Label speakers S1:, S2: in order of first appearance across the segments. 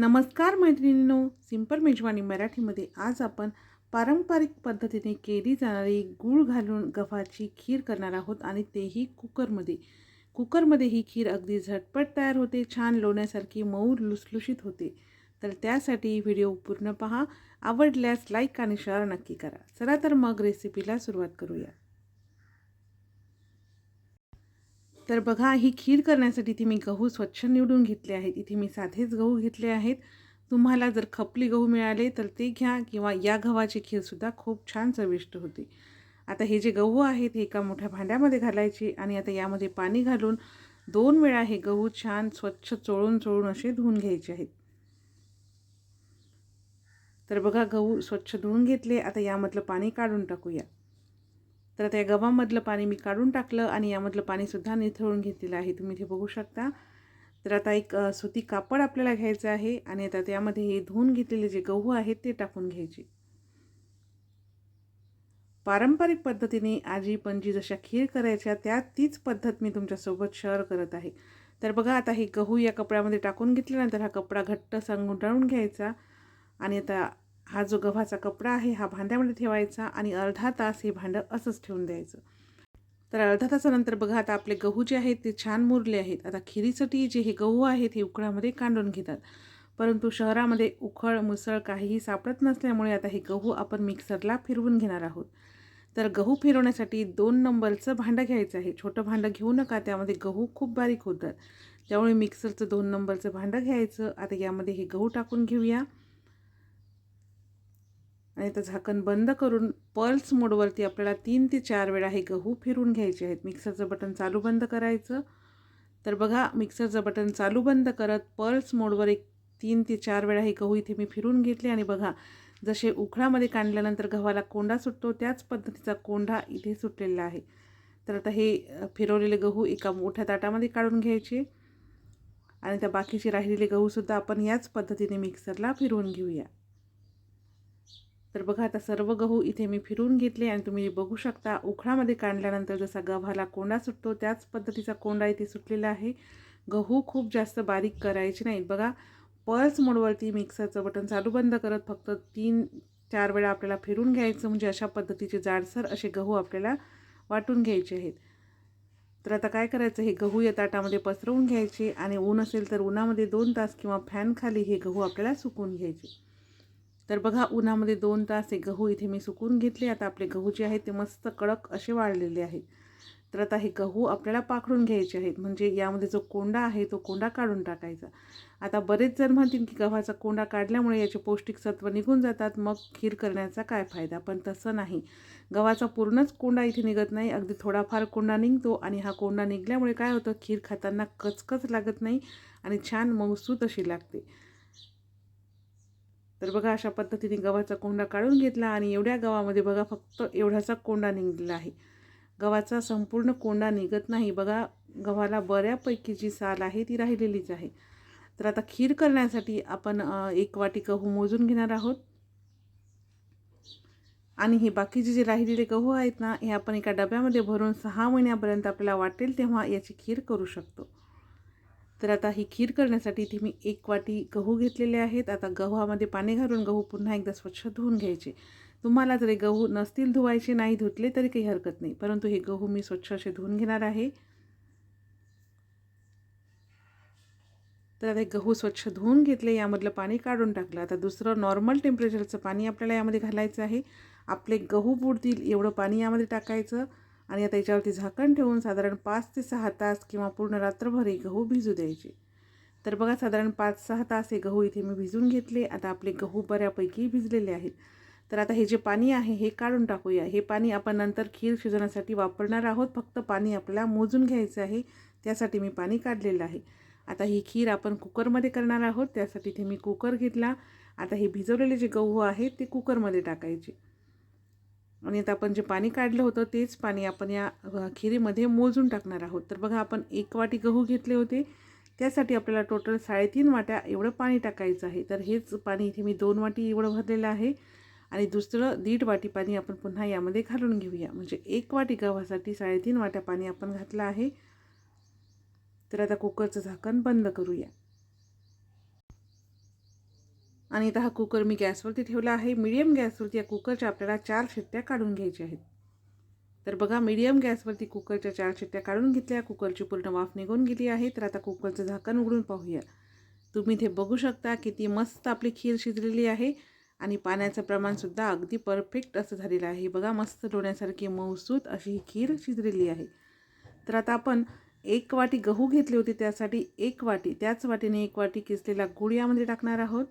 S1: नमस्कार मैत्रिणींनो सिंपल मेजवानी मराठीमध्ये आज आपण पारंपरिक पद्धतीने केली जाणारी गूळ घालून गव्हाची खीर करणार आहोत आणि तेही कुकरमध्ये. कुकरमध्ये ही खीर अगदी झटपट तयार होते छान लोण्यासारखी मऊ लुसलुशीत होते. तर त्यासाठी व्हिडिओ पूर्ण पहा आवडल्यास लाईक आणि शेअर नक्की करा. चला तर मग रेसिपीला सुरुवात करूया. तर बघा ही खीर करण्यासाठी इथे मी गहू स्वच्छ निवडून घेतले आहेत. इथे मी साधेच गहू घेतले आहेत. तुम्हाला जर खपली गहू मिळाले तर ते घ्या किंवा या गव्हाची खीरसुद्धा खूप छान चविष्ट होते. आता हे जे गहू आहेत हे एका मोठ्या भांड्यामध्ये घालायचे आणि आता यामध्ये पाणी घालून दोन वेळा हे गहू छान स्वच्छ चोळून चोळून असे धुवून घ्यायचे आहेत. तर बघा गहू स्वच्छ धुवून घेतले. आता यामधलं पाणी काढून टाकूया. तर त्या गव्हामधलं पाणी मी काढून टाकलं आणि यामधलं पाणीसुद्धा निथळून घेतलेलं आहे. तुम्ही इथे बघू शकता. तर आता एक सुती कापड आपल्याला घ्यायचं आहे आणि आता त्यामध्ये हे धुवून घेतलेले जे गहू आहेत ते टाकून घ्यायचे. पारंपरिक पद्धतीने आजी पणजी जशा खीर करायच्या त्या तीच पद्धत मी तुमच्यासोबत शेअर करत आहे. तर बघा आता हे गहू या कपड्यामध्ये टाकून घेतल्यानंतर हा कपडा घट्ट सांगून गुंडाळून घ्यायचा आणि आता हा जो गव्हाचा कपडा आहे हा भांड्यामध्ये ठेवायचा आणि अर्धा तास हे भांडं असंच ठेवून द्यायचं. तर अर्धा तासानंतर बघा आता आपले गहू जे आहेत ते छान मुरले आहेत. आता खिरीसाठी जे हे गहू आहेत हे उकळामध्ये कांडून घेतात. परंतु शहरामध्ये उखळ मुसळ काहीही सापडत नसल्यामुळे आता हे गहू आपण मिक्सरला फिरवून घेणार आहोत. तर गहू फिरवण्यासाठी दोन नंबरचं भांडं घ्यायचं आहे. छोटं भांडं घेऊ नका त्यामध्ये गहू खूप बारीक होतात. त्यामुळे मिक्सरचं दोन नंबरचं भांडं घ्यायचं. आता यामध्ये हे गहू टाकून घेऊया. आणि तर झाकण बंद करून पल्स मोडवरती आपल्याला तीन ते चार वेळा हे गहू फिरून घ्यायचे आहेत. मिक्सरचं बटन चालू बंद करायचं. तर बघा मिक्सरचं बटन चालू बंद करत पल्स मोडवर एक तीन ते चार वेळा हे गहू इथे मी फिरून घेतले आणि बघा जसे उखळामध्ये काढल्यानंतर गव्हाला कोंडा सुटतो त्याच पद्धतीचा कोंडा इथे सुटलेला आहे. तर आता हे फिरवलेले गहू एका मोठ्या ताटामध्ये काढून घ्यायचे. आणि त्या बाकीचे राहिलेले गहूसुद्धा आपण याच पद्धतीने मिक्सरला फिरवून घेऊया. तर बघा आता सर्व गहू इथे मी फिरून घेतले आणि तुम्ही बघू शकता उखळामध्ये काढल्यानंतर जसा गव्हाला कोंडा सुटतो त्याच पद्धतीचा कोंडा इथे सुटलेला आहे. गहू खूप जास्त बारीक करायचे नाहीत. बघा पल्स मोडवरती मिक्सरचं बटन चालू बंद करत फक्त तीन चार वेळा आपल्याला फिरून घ्यायचं म्हणजे अशा पद्धतीचे जाडसर असे गहू आपल्याला वाटून घ्यायचे आहेत. तर आता काय करायचं? हे गहू या ताटामध्ये पसरवून घ्यायचे आणि ऊन असेल तर उन्हामध्ये दोन तास किंवा फॅनखाली हे गहू आपल्याला सुकून घ्यायचे. तर बघा उन्हामध्ये दोन तास हे गहू इथे मी सुकून घेतले. आता आपले गहू जे आहेत ते मस्त कडक असे वाळलेले आहेत. तर आता हे गहू आपल्याला पाखडून घ्यायचे आहेत. म्हणजे यामध्ये जो कोंडा आहे तो कोंडा काढून टाकायचा. आता बरेच जण म्हणतील की गव्हाचा कोंडा काढल्यामुळे याचे पौष्टिक सत्व निघून जातात. मग खीर करण्याचा काय फायदा? पण तसं नाही. गव्हाचा पूर्णच कोंडा इथे निघत नाही. अगदी थोडाफार कोंडा निघतो आणि हा कोंडा निघल्यामुळे काय होतं? खीर खाताना कचकच लागत नाही आणि छान मौसूत अशी लागते. तर बघा अशा पद्धतीने गव्हाचा कोंडा काढून घेतला आणि एवढ्या गव्हामध्ये बघा फक्त एवढाचा कोंडा निघलेला आहे. गव्हाचा संपूर्ण कोंडा निघत नाही. बघा गव्हाला बऱ्यापैकी जी साल आहे ती राहिलेलीच आहे. तर आता खीर करण्यासाठी आपण एक वाटी गहू मोजून घेणार आहोत. आणि हे बाकीचे जे राहिलेले गहू आहेत ना हे आपण एका डब्यामध्ये भरून सहा महिन्यापर्यंत आपल्याला वाटेल तेव्हा याची खीर करू शकतो. तर आता ही खीर करण्यासाठी इथे मी एक वाटी गहू घेतलेले आहेत. आता गव्हामध्ये पाणी घालून गहू पुन्हा एकदा स्वच्छ धुवून घ्यायचे. तुम्हाला जरी गहू नसतील धुवायचे नाही धुतले तरी काही हरकत नाही. परंतु हे गहू मी स्वच्छ असे धुवून घेणार आहे. तर आता गहू स्वच्छ धुवून घेतले यामधलं पाणी काढून टाकलं. आता दुसरं नॉर्मल टेम्परेचरचं पाणी आपल्याला यामध्ये घालायचं आहे. आपले गहू बुडतील एवढं पाणी यामध्ये टाकायचं. आणि आता याच्यावरती झाकण ठेवून साधारण पाच ते सहा तास किंवा पूर्ण रात्रभर हे गहू भिजू द्यायचे. तर बघा साधारण पाच सहा तास हे गहू इथे मी भिजून घेतले. आता आपले गहू बऱ्यापैकी भिजलेले आहेत. तर आता हे जे पाणी आहे हे काढून टाकूया. हे पाणी आपण नंतर खीर शिजवण्यासाठी वापरणार आहोत. फक्त पाणी आपल्याला मोजून घ्यायचं आहे. त्यासाठी मी पाणी काढलेलं आहे. आता ही खीर आपण कुकरमध्ये करणार आहोत. त्यासाठी इथे मी कुकर घेतला. आता हे भिजवलेले जे गहू आहेत ते कुकरमध्ये टाकायचे. आणि आता आपण जे पाणी काढलं होतं तेच पाणी आपण या खिरीमध्ये मोजून टाकणार आहोत. तर बघा आपण एक वाटी गहू घेतले होते. त्यासाठी आपल्याला टोटल साडेतीन वाट्या एवढं पाणी टाकायचं आहे. तर हेच पाणी इथे मी दोन वाटी एवढं भरलेलं आहे. आणि दुसरं दीड वाटी पाणी आपण पुन्हा यामध्ये घालून घेऊया. म्हणजे एक वाटी गव्हासाठी साडेतीन वाट्या पाणी आपण घातलं आहे. तर आता कुकरचं झाकण बंद करूया. आणि आता हा कुकर मी गॅसवरती ठेवला आहे. मीडियम गॅसवरती या कुकरच्या आपल्याला चार शिट्ट्या काढून घ्यायच्या आहेत. तर बघा मीडियम गॅसवरती कुकरच्या चार शिट्ट्या काढून घेतल्या. कुकरची पूर्ण वाफ निघून गेली आहे. तर आता कुकरचं झाकण उघडून पाहूया. तुम्ही इथे बघू शकता किती मस्त आपली खीर शिजलेली आहे. आणि पाण्याचं प्रमाणसुद्धा अगदी परफेक्ट असं झालेलं आहे. बघा मस्त डोण्यासारखी मऊसूत अशी ही खीर शिजलेली आहे. तर आता आपण एक वाटी गहू घेतली होती. त्यासाठी एक वाटी त्याच वाटीने एक वाटी किसलेला गुळ यामध्ये टाकणार आहोत.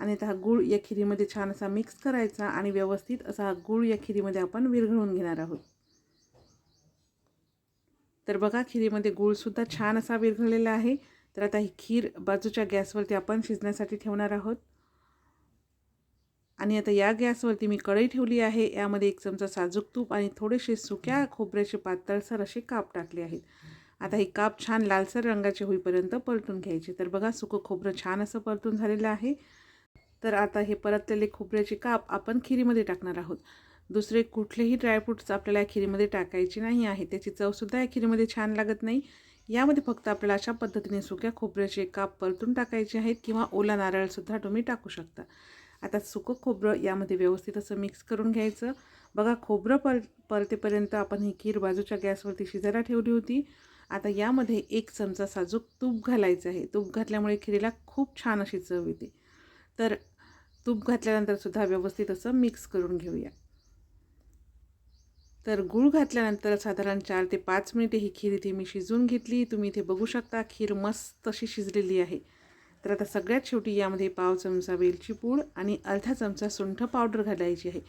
S1: आणि आता हा गूळ या खिरीमध्ये छान असा मिक्स करायचा आणि व्यवस्थित असा हा गूळ या खिरीमध्ये आपण विरघळून घेणार आहोत. तर बघा खिरीमध्ये गूळसुद्धा छान असा विरघळलेला आहे. तर आता ही खीर बाजूच्या गॅसवरती आपण शिजण्यासाठी ठेवणार आहोत. आणि आता या गॅसवरती मी कढई ठेवली आहे. यामध्ये एक चमचा साजूक तूप आणि थोडेसे सुक्या खोबऱ्याचे पातळसर असे काप टाकले आहेत. आता हे काप छान लालसर रंगाचे होईपर्यंत परतून घ्यायचे. तर बघा सुकं खोबरं छान असं परतून झालेलं आहे. तर आता हे परतलेले खोबऱ्याचे काप आपण खिरीमध्ये टाकणार आहोत. दुसरे कुठलेही ड्रायफ्रूट्स आपल्याला या खिरीमध्ये टाकायचे नाही आहे. त्याची चवसुद्धा या खिरीमध्ये छान लागत नाही. यामध्ये फक्त आपल्याला अशा पद्धतीने सुक्या खोबऱ्याचे काप परतून टाकायचे आहेत किंवा ओला नारळसुद्धा तुम्ही टाकू शकता. आता सुकं खोबरं यामध्ये व्यवस्थित असं मिक्स करून घ्यायचं. बघा खोबरं पर परतेपर्यंत आपण ही खीर बाजूच्या गॅसवरती शिजायला ठेवली होती. आता यामध्ये एक चमचा साजूक तूप घालायचं आहे. तूप घातल्यामुळे खिरीला खूप छान अशी चव येते. तर तूप घातल्यानंतरसुद्धा व्यवस्थित असं मिक्स करून घेऊया. तर गूळ घातल्यानंतर साधारण चार ते पाच मिनिटे ही खीर इथे मी शिजवून घेतली. तुम्ही इथे बघू शकता खीर मस्त अशी शिजलेली आहे. तर आता सगळ्यात शेवटी यामध्ये पाव चमचा वेलची पूड आणि अर्धा चमचा सुंठ पावडर घालायची आहे.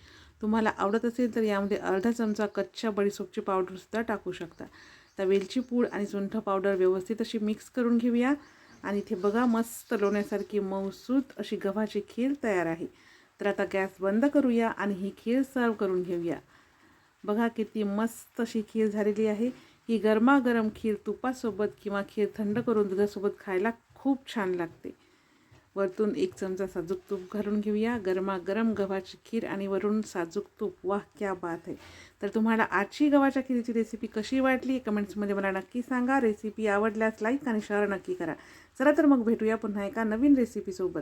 S1: तुम्हाला आवडत असेल तर यामध्ये अर्धा चमचा कच्च्या बडीसोपची पावडरसुद्धा टाकू शकता. तर वेलची पूड आणि सुंठ पावडर व्यवस्थित अशी मिक्स करून घेऊया. आणि इथे बघा मस्त लोण्यासारखी मऊसूत अशी गव्हाची खीर तयार आहे. तर आता गॅस बंद करूया आणि ही खीर सर्व करून घेऊया. बघा किती मस्त अशी खीर झालेली आहे. ही गरमागरम खीर तुपासोबत किंवा खीर थंड करून दुधासोबत खायला खूप छान लागते. वरतून एक चमचा साजूक तूप घालून घेऊया. गरमागरम गव्हाची खीर आणि वरून साजूक तूप. वाह क्या बात आहे तर तुम्हाला आजची गव्हाच्या खीरीची रेसिपी कशी वाटली कमेंट्समध्ये मला नक्की सांगा. रेसिपी आवडल्यास लाईक आणि शेअर नक्की करा. चला तर मग भेटूया पुन्हा एका नवीन रेसिपीसोबत